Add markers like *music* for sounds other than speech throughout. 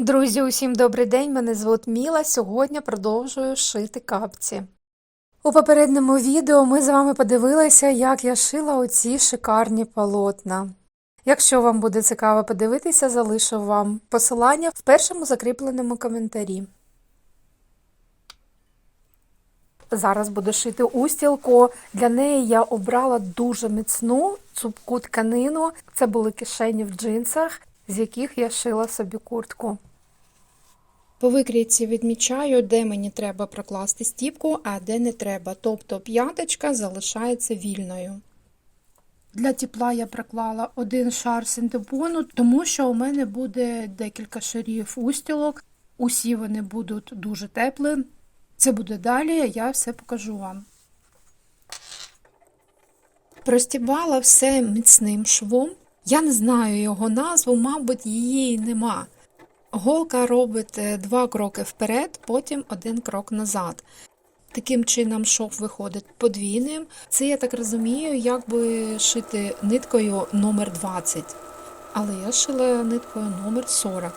Друзі, усім добрий день! Мене звуть Міла. Сьогодні продовжую шити капці. У попередньому відео ми з вами подивилися, як я шила оці шикарні полотна. Якщо вам буде цікаво подивитися, залишу вам посилання в першому закріпленому коментарі. Зараз буду шити устілку. Для неї я обрала дуже міцну цупку тканину. Це були кишені в джинсах, з яких я шила собі куртку. По викрійці відмічаю, де мені треба прокласти стіпку, а де не треба. Тобто п'яточка залишається вільною. Для тепла я проклала один шар синтепону, тому що у мене буде декілька шарів устілок. Усі вони будуть дуже теплі. Це буде далі, я все покажу вам. Простібала все міцним швом. Я не знаю його назву, мабуть, її нема. Голка робить два кроки вперед, потім один крок назад. Таким чином шов виходить подвійним. Це, я так розумію, як би шити ниткою номер 20 Але я шила ниткою номер 40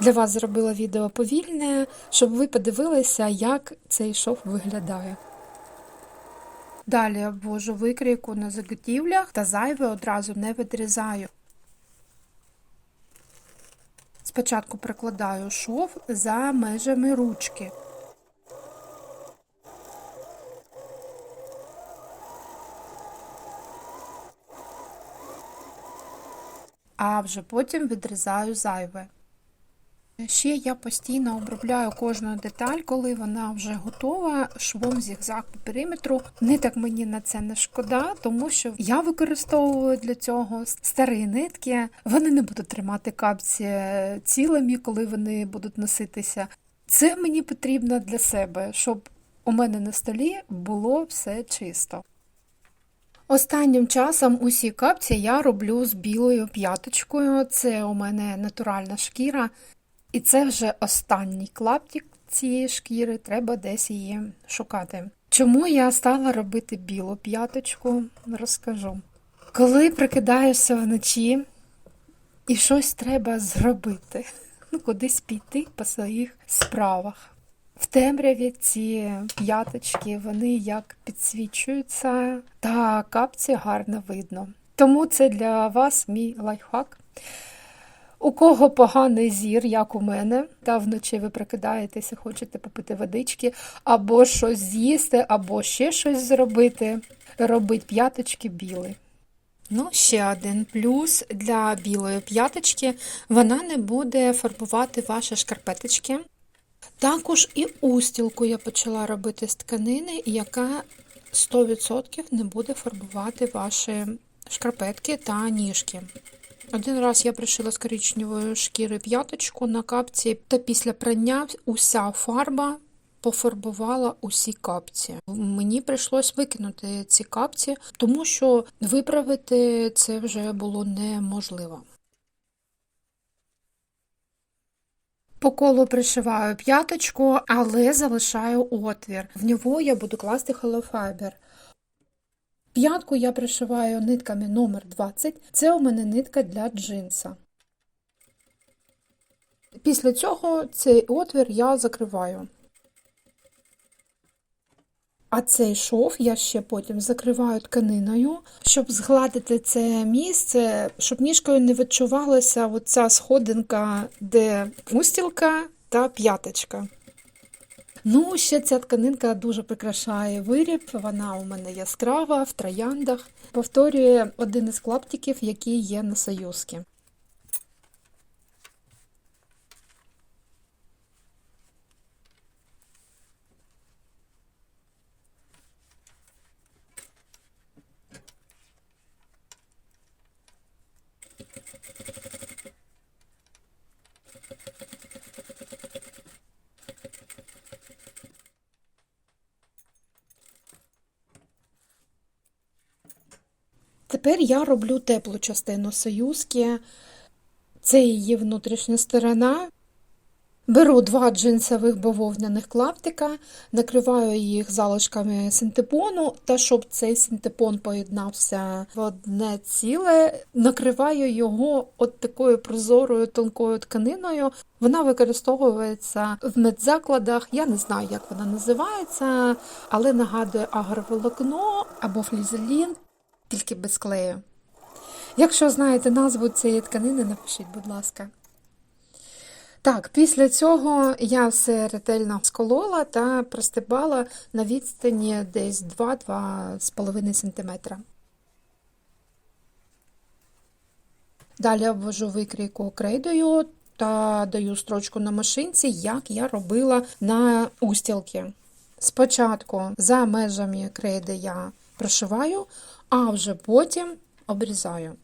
Для вас зробила відео повільне, щоб ви подивилися, як цей шов виглядає. Далі обвожу викрійку на заготівлях та зайве одразу не відрізаю. Спочатку прикладаю шов за межами ручки. А вже потім відрізаю зайве. Ще я постійно обробляю кожну деталь, коли вона вже готова, швом зігзаг по периметру. Не так мені на це не шкода, тому що я використовую для цього старі нитки. Вони не будуть тримати капці цілими, коли вони будуть носитися. Це мені потрібно для себе, щоб у мене на столі було все чисто. Останнім часом усі капці я роблю з білою п'яточкою. Це у мене натуральна шкіра. І це вже останній клаптик цієї шкіри, треба десь її шукати. Чому я стала робити білу п'яточку, розкажу. Коли прикидаєшся вночі і щось треба зробити, *laughs* ну, кудись піти по своїх справах. В темряві ці п'яточки, вони як підсвічуються, та капці гарно видно. Тому це для вас мій лайфхак. У кого поганий зір, як у мене, та вночі ви прикидаєтеся, хочете попити водички, або щось з'їсти, або ще щось зробити, робить п'яточки білі. Ну, ще один плюс для білої п'яточки, вона не буде фарбувати ваші шкарпеточки. Також і устілку я почала робити з тканини, яка 100% не буде фарбувати ваші шкарпетки та ніжки. Один раз я пришила з коричневої шкіри п'яточку на капці, та після прання уся фарба пофарбувала усі капці. Мені прийшлось викинути ці капці, тому що виправити це вже було неможливо. По колу пришиваю п'яточку, але залишаю отвір. В нього я буду класти холофайбер. П'ятку я пришиваю нитками номер 20 це у мене нитка для джинса. Після цього цей отвір я закриваю. А цей шов я ще потім закриваю тканиною, щоб згладити це місце, щоб ніжкою не відчувалася оця сходинка, де устілка та п'яточка. Ну, ще ця тканинка дуже прикрашає виріб, вона у мене яскрава в трояндах. Повторює один із клаптиків, який є на союзки. Тепер я роблю теплу частину союзки. Це її внутрішня сторона. Беру два джинсових бавовняних клаптика, накриваю їх залишками синтепону, та щоб цей синтепон поєднався в одне ціле, накриваю його от такою прозорою тонкою тканиною. Вона використовується в медзакладах. Я не знаю, як вона називається, але нагадує агроволокно або флізелін, тільки без клею. Якщо знаєте назву цієї тканини, напишіть, будь ласка. Так, після цього я все ретельно сколола та простибала на відстані десь 2-2,5 см. Далі обвожу викрійку крейдою та даю строчку на машинці, як я робила на устілки. Спочатку за межами крейди я прошиваю, а вже потім обрізаю.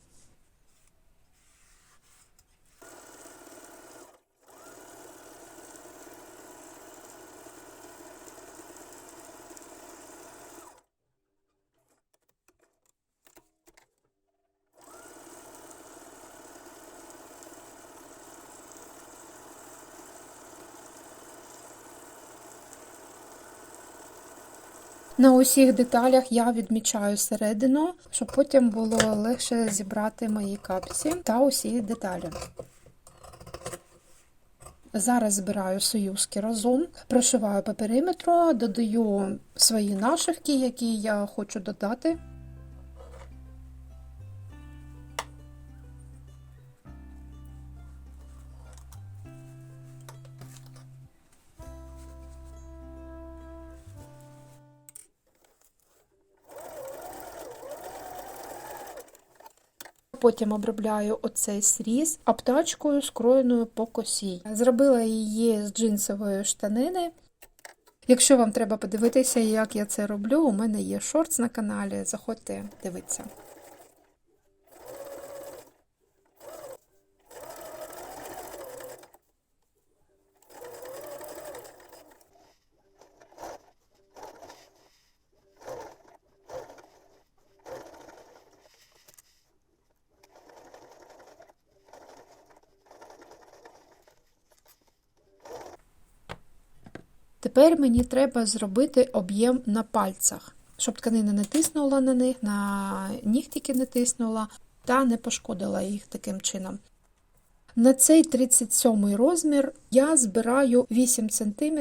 На усіх деталях я відмічаю середину, щоб потім було легше зібрати мої капці та усі деталі. Зараз збираю союзки разом, прошиваю по периметру, додаю свої нашивки, які я хочу додати. Потім обробляю оцей сріз аптечкою, скроєною по косі. Зробила її з джинсової штанини. Якщо вам треба подивитися, як я це роблю, у мене є шортс на каналі. Заходьте, дивитися. Тепер мені треба зробити об'єм на пальцях, щоб тканина не тиснула на них, на нігтики не тиснула та не пошкодила їх таким чином. На цей 37 розмір я збираю 8 см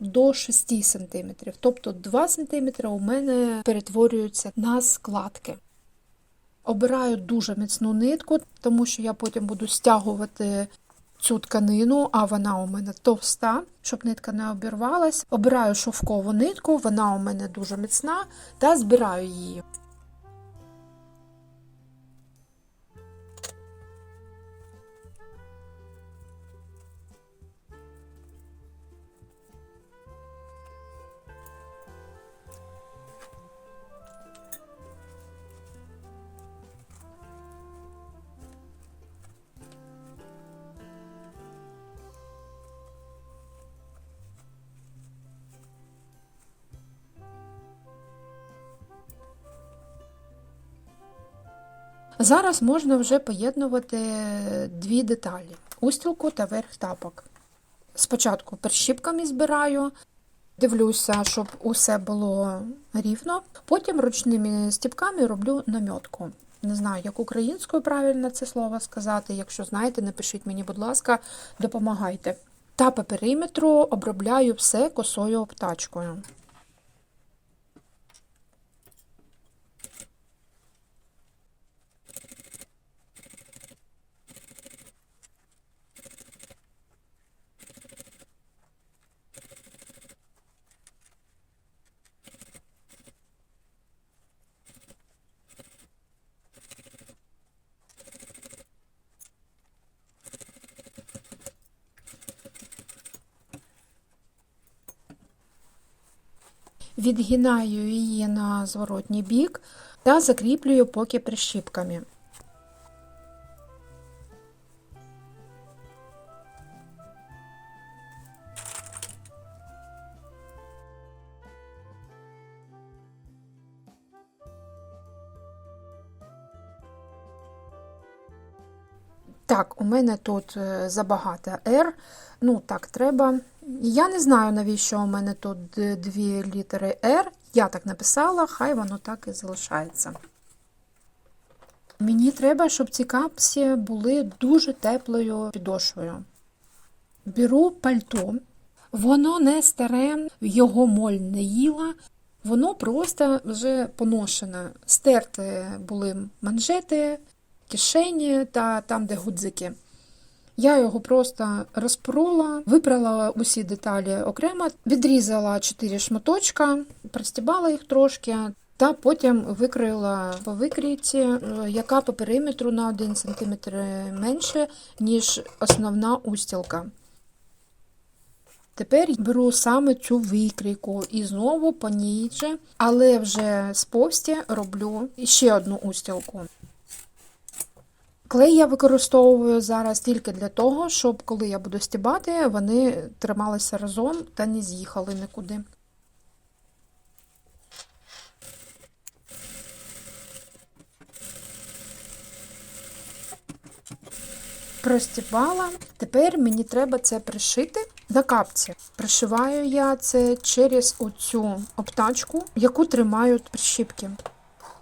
до 6 см, тобто 2 см у мене перетворюються на складки. Обираю дуже міцну нитку, тому що я потім буду стягувати цю тканину, а вона у мене товста, щоб нитка не обірвалась. Обираю шовкову нитку, вона у мене дуже міцна, та збираю її. Зараз можна вже поєднувати дві деталі устілку та верх тапок. Спочатку перщіпками збираю, дивлюся, щоб усе було рівно. Потім ручними стіпками роблю намітку. Не знаю, як українською правильно це слово сказати. Якщо знаєте, напишіть мені, будь ласка, допомагайте. Та по периметру обробляю все косою обтачкою. Відгинаю її на зворотній бік та закріплюю поки прищіпками. Так, у мене тут е, забагато R. Ну, так, треба. Я не знаю, навіщо у мене тут дві літери R. Я так написала, хай воно так і залишається. Мені треба, щоб ці капсі були дуже теплою підошвою. Беру пальто, воно не старе, його моль не їла, воно просто вже поношене. Стерті були манжети, кишені та там, де гудзики. Я його просто розпрола, випрала усі деталі окремо, відрізала 4 шматочка, простібала їх трошки, та потім викроїла по викрійці, яка по периметру на 1 см менше, ніж основна устілка. Тепер беру саме цю викрійку і знову по ній але вже з повсті роблю ще одну устілку. Клей я використовую зараз тільки для того, щоб коли я буду стібати, вони трималися разом та не з'їхали нікуди. Простібала. Тепер мені треба це пришити на капці. Пришиваю я це через оцю обтачку, яку тримають прищіпки.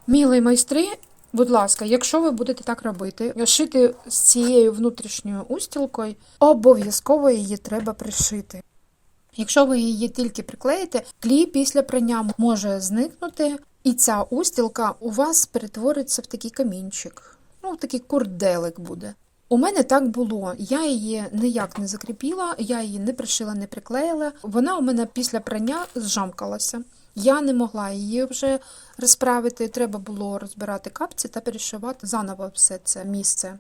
Мілі майстри, будь ласка, якщо ви будете так робити, шити з цією внутрішньою устілкою, обов'язково її треба пришити. Якщо ви її тільки приклеїте, клей після прання може зникнути, і ця устілка у вас перетвориться в такий камінчик. Ну, в такий курделик буде. У мене так було. Я її ніяк не закріпила, я її не пришила, не приклеїла. Вона у мене після прання зжамкалася. Я не могла її вже розправити. Треба було розбирати капці та перешивати заново все це місце.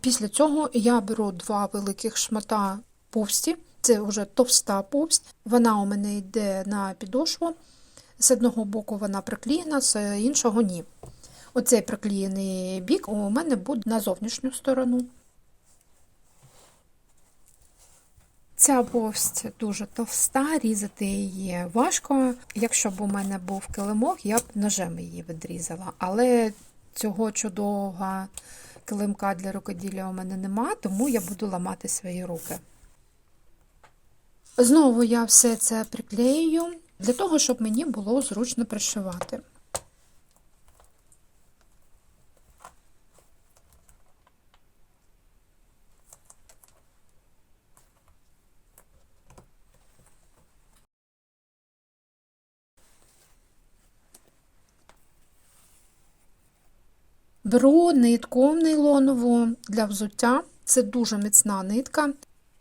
Після цього я беру два великих шмата повсті. Це вже товста повсть. Вона у мене йде на підошву. З одного боку вона приклеєна, з іншого ні. Оцей приклеєний бік у мене буде на зовнішню сторону. Ця повсть дуже товста, різати її важко. Якщо б у мене був килимок, я б ножем її відрізала. Але цього чудового килимка для рукоділля у мене нема, тому я буду ламати свої руки. Знову я все це приклею для того, щоб мені було зручно пришивати. Беру нитку нейлонову для взуття. Це дуже міцна нитка.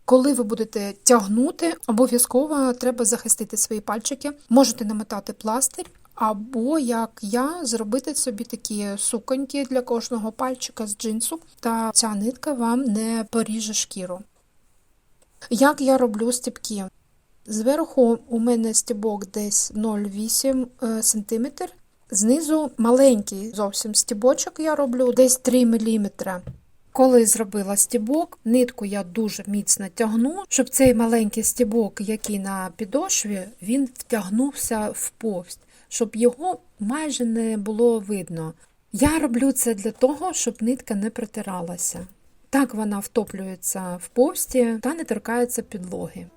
Коли ви будете тягнути, обов'язково треба захистити свої пальчики. Можете намотати пластир, або, як я, зробити собі такі суконьки для кожного пальчика з джинсу, та ця нитка вам не поріже шкіру. Як я роблю стіпки? Зверху у мене стібок десь 0,8 см, знизу маленький зовсім стібочок я роблю десь 3 мм. Коли зробила стібок, нитку я дуже міцно тягну, щоб цей маленький стібок, який на підошві, він втягнувся в повсть, щоб його майже не було видно. Я роблю це для того, щоб нитка не притиралася. Так вона втоплюється в повсті та не торкається підлоги.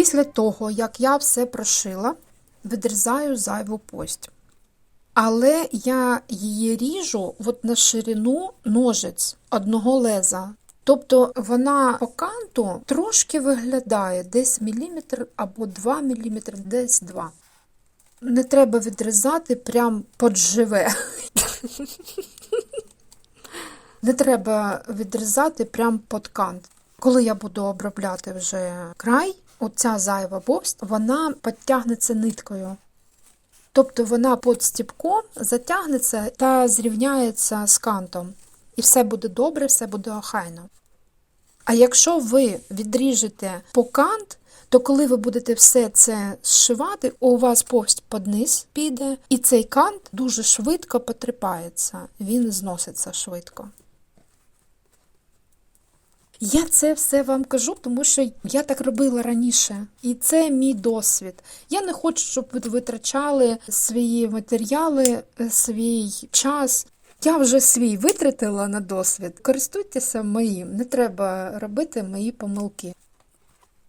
Після того, як я все прошила, відрізаю зайву пость. Але я її ріжу от на ширину ножиць одного леза. Тобто вона по канту трошки виглядає десь міліметр або 2 мм, десь 2. Не треба відрізати прям подживе. *laughs* Не треба відрізати прямо під кант. Коли я буду обробляти вже край, оця зайва повсть, вона підтягнеться ниткою. Тобто вона під стіпком затягнеться та зрівняється з кантом. І все буде добре, все буде охайно. А якщо ви відріжете по кант, то коли ви будете все це зшивати, у вас повсть під низ піде, і цей кант дуже швидко потріпається, він зноситься швидко. Я це все вам кажу, тому що я так робила раніше, і це мій досвід. Я не хочу, щоб ви витрачали свої матеріали, е, свій час. Я вже свій витратила на досвід. Користуйтеся моїм, не треба робити мої помилки.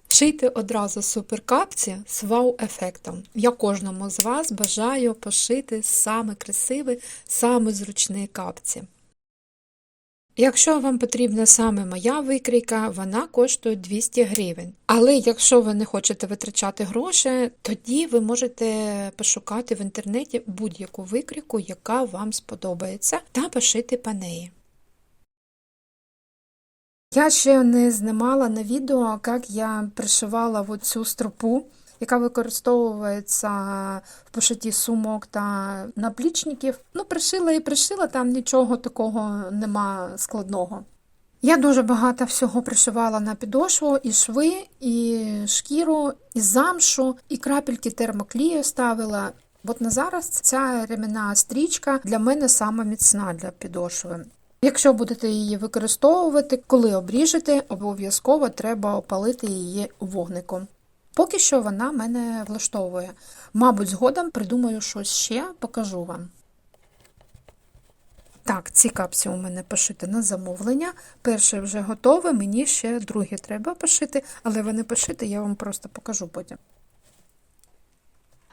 Шийте одразу суперкапці з вау-ефектом. Я кожному з вас бажаю пошити саме красиві, саме зручні капці. Якщо вам потрібна саме моя викрійка, вона коштує 200 гривень. Але якщо ви не хочете витрачати гроші, тоді ви можете пошукати в інтернеті будь-яку викрійку, яка вам сподобається, та пошити по неї. Я ще не знімала на відео, як я пришивала в цю стропу, яка використовується в пошитті сумок та наплічників. Ну, пришила і пришила, там нічого такого нема складного. Я дуже багато всього пришивала на підошву, і шви, і шкіру, і замшу, і крапельки термоклію ставила. От на зараз ця ремінна стрічка для мене сама міцна для підошви. Якщо будете її використовувати, коли обріжете, обов'язково треба опалити її вогником. Поки що вона мене влаштовує. Мабуть, згодом придумаю щось ще, покажу вам. Так, ці капці у мене пошити на замовлення. Перше вже готове, мені ще друге треба пошити, але вони пошити, я вам просто покажу потім.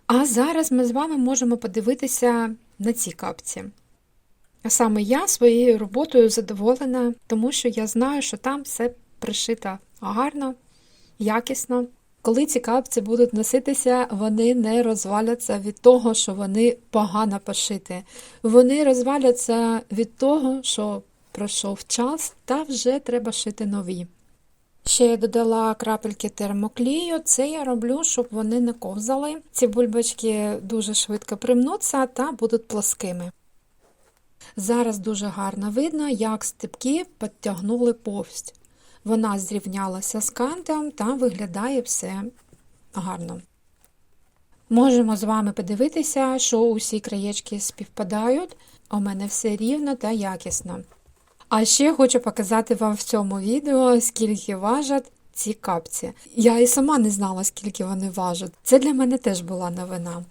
А зараз ми з вами можемо подивитися на ці капці. А саме я своєю роботою задоволена, тому що я знаю, що там все пришито гарно, якісно. Коли ці капці будуть носитися, вони не розваляться від того, що вони погано пошиті. Вони розваляться від того, що пройшов час та вже треба шити нові. Ще я додала крапельки термоклію. Це я роблю, щоб вони не ковзали. Ці бульбочки дуже швидко примнуться та будуть плоскими. Зараз дуже гарно видно, як степки підтягнули повсть. Вона зрівнялася з кантом та виглядає все гарно. Можемо з вами подивитися, що усі краєчки співпадають, у мене все рівно та якісно. А ще хочу показати вам в цьому відео, скільки важать ці капці. Я і сама не знала, скільки вони важать. Це для мене теж була новина.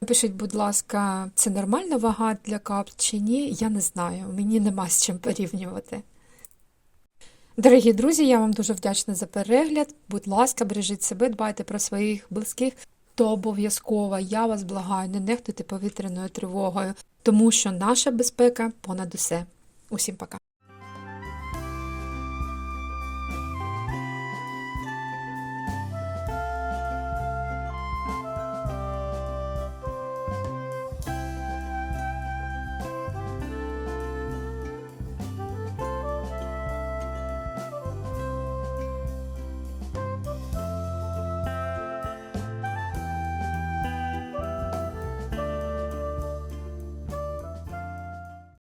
Напишіть, будь ласка, це нормальна вага для кап чи ні, я не знаю. Мені нема з чим порівнювати. Дорогі друзі, я вам дуже вдячна за перегляд. Будь ласка, бережіть себе, дбайте про своїх близьких, то обов'язково я вас благаю, не нехтуйте повітряною тривогою, тому що наша безпека понад усе. Усім пока.